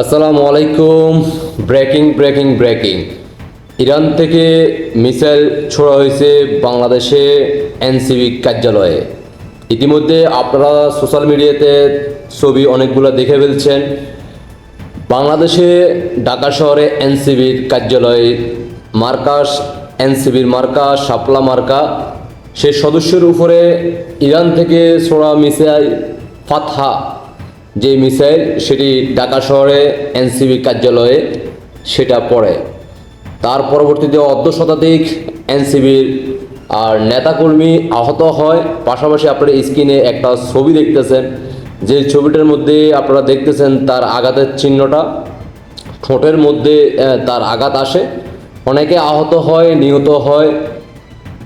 আসসালামু আলাইকুম। Breaking breaking breaking. Iran থেকে মিসাইল ছোড়া হয়েছে বাংলাদেশে এনসিবি কার্যালয়ে। ইতিমধ্যে আপনারা সোশ্যাল মিডিয়াতে ছবি অনেকগুলো দেখে ফেলছেন। বাংলাদেশে ঢাকা শহরে এনসিবির কার্যালয় মার্কাস, এনসিবির মার্কা, শাপলা মার্কা। সে সদস্যের উপরে ইরান থেকে ছোড়া মিসাইল ফাতহা যে মিসাইল সেটি ঢাকা শহরে এনসিবি কার্যালয়ে সেটা পড়ে। তার পরবর্তীতে অর্ধ শতাধিক এনসিবির, আর নেতাকর্মী আহত হয়। পাশাপাশি আপনারা স্ক্রিনে একটা ছবি দেখতেছেন। যে ছবিটার মধ্যে আপনারা দেখতেছেন তার আঘাতের চিহ্নটা। ঠোঁটের মধ্যে তার আঘাত আসে। অনেকে আহত হয়, নিহত হয়।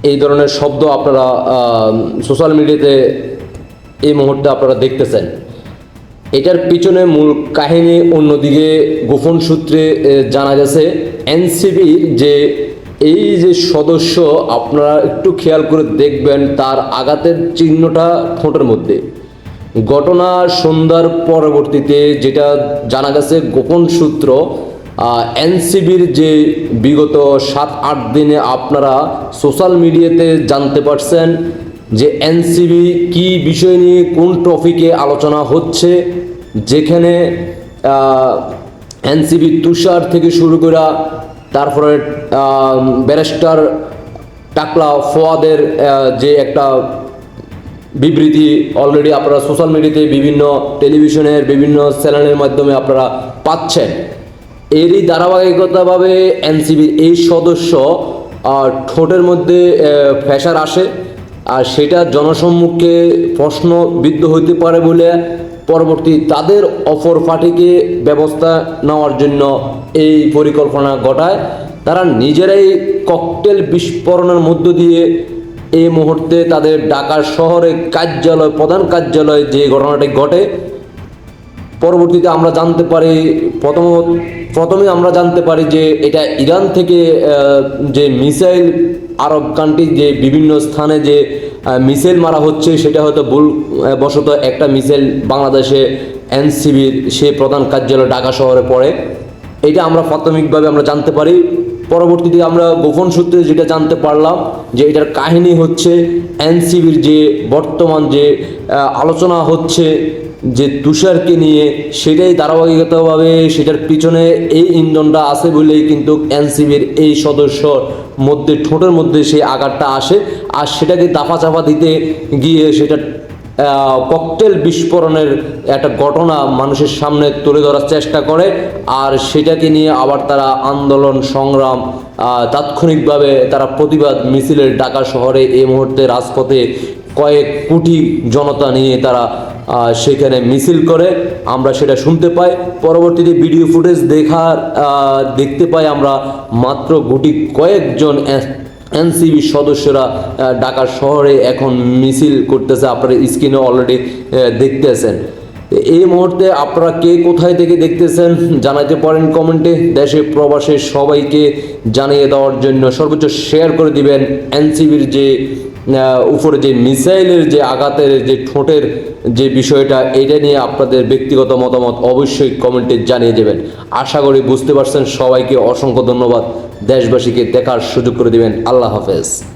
এই ধরনের শব্দ আপনারা সোশ্যাল মিডিয়াতে এই মুহূর্তে আপনারা দেখতেছেন। এটার পিছনে মূল কাহিনী অন্যদিকে গোপন সূত্রে জানা গেছে এনসিবির যে এই যে সদস্য, আপনারা একটু খেয়াল করে দেখবেন তার আঘাতের চিহ্নটা ঠোঁটের মধ্যে। ঘটনা সন্ধ্যার পরবর্তীতে যেটা জানা গেছে গোপন সূত্র এনসিবির যে বিগত সাত আট দিনে আপনারা সোশ্যাল মিডিয়াতে জানতে পারছেন যে এনসিবি কি বিষয় নিয়ে কোন টপিকে আলোচনা হচ্ছে, যেখানে এনসিবি তুষার থেকে শুরু করা তারপরে ব্যারিস্টার টাকলা ফোয়াদের যে একটা বিবৃতি অলরেডি আপনারা সোশ্যাল মিডিয়াতে বিভিন্ন টেলিভিশনের বিভিন্ন চ্যানেলের মাধ্যমে আপনারা পাচ্ছেন। এরই ধারাবাহিকতাভাবে এনসিবির এই সদস্য ঠোঁটের মধ্যে ফ্যাসার আসে। আর সেটা জনসম্মুখে প্রশ্নবিদ্ধ হইতে পারে বলে পরবর্তী তাদের অপর পার্টিকে ব্যবস্থা নেওয়ার জন্য এই পরিকল্পনা ঘটায়। তারা নিজেরাই ককটেল বিস্ফোরণের মধ্য দিয়ে এই মুহূর্তে তাদের ঢাকার শহরে কার্যালয়, প্রধান কার্যালয়ে যে ঘটনাটি ঘটে, পরবর্তীতে আমরা জানতে পারি, প্রথম প্রথমে আমরা জানতে পারি যে এটা ইরান থেকে যে মিসাইল আরব কান্ট্রি যে বিভিন্ন স্থানে যে মিসাইল মারা হচ্ছে, সেটা হয়তো ভুল বশত একটা মিসাইল বাংলাদেশে এনসিবির সে প্রধান কার্যালয় ঢাকা শহরে পড়ে। এটা আমরা প্রাথমিকভাবে আমরা জানতে পারি। পরবর্তীতে আমরা গোপন সূত্রে যেটা জানতে পারলাম, যে এটার কাহিনী হচ্ছে এনসিবির যে বর্তমান যে আলোচনা হচ্ছে যে তুষারকে নিয়ে সেটাই ধারাবাহিকতাভাবে সেটার পিছনে এই ইন্ধনটা আছে বলেই কিন্তু এনসিবির এই সদস্যর মধ্যে, ঠোঁটের মধ্যে সেই আঘাতটা আসে। আর সেটাকে দাফা চাপা দিতে গিয়ে সেটা ককটেল বিস্ফোরণের একটা ঘটনা মানুষের সামনে তুলে ধরার চেষ্টা করে, আর সেটাকে নিয়ে আবার তারা আন্দোলন, সংগ্রাম তাৎক্ষণিকভাবে তারা প্রতিবাদ মিছিলের ঢাকা শহরে এই মুহূর্তে রাজপথে কয়েক কোটি জনতা নিয়ে তারা সেখানে মিছিল করে। আমরা সেটা শুনতে পাই। পরবর্তীতে ভিডিও ফুটেজ দেখার দেখতে পাই আমরা মাত্র গুটি কয়েকজন এনসিবি সদস্যরা ঢাকা শহরে এখন মিছিল করতেছে, আপনারা স্ক্রিনে অলরেডি দেখতেছেন। এই মুহূর্তে আপনারা কে কোথায় থেকে দেখতেছেন জানাইতে পারেন কমেন্টে। দেশে প্রবাসে সবাইকে জানিয়ে দেওয়ার জন্য সর্বোচ্চ শেয়ার করে দিবেন এনসিবির যে উপরে যে মিসাইলের যে আঘাতের যে ঠোঁটের যে বিষয়টা, এটা নিয়ে আপনাদের ব্যক্তিগত মতামত অবশ্যই কমেন্টে জানিয়ে দেবেন। আশা করি বুঝতে পারছেন, সবাইকে অসংখ্য ধন্যবাদ। দেশবাসীকে দেখার সুযোগ করে দেবেন। আল্লাহ হাফেজ।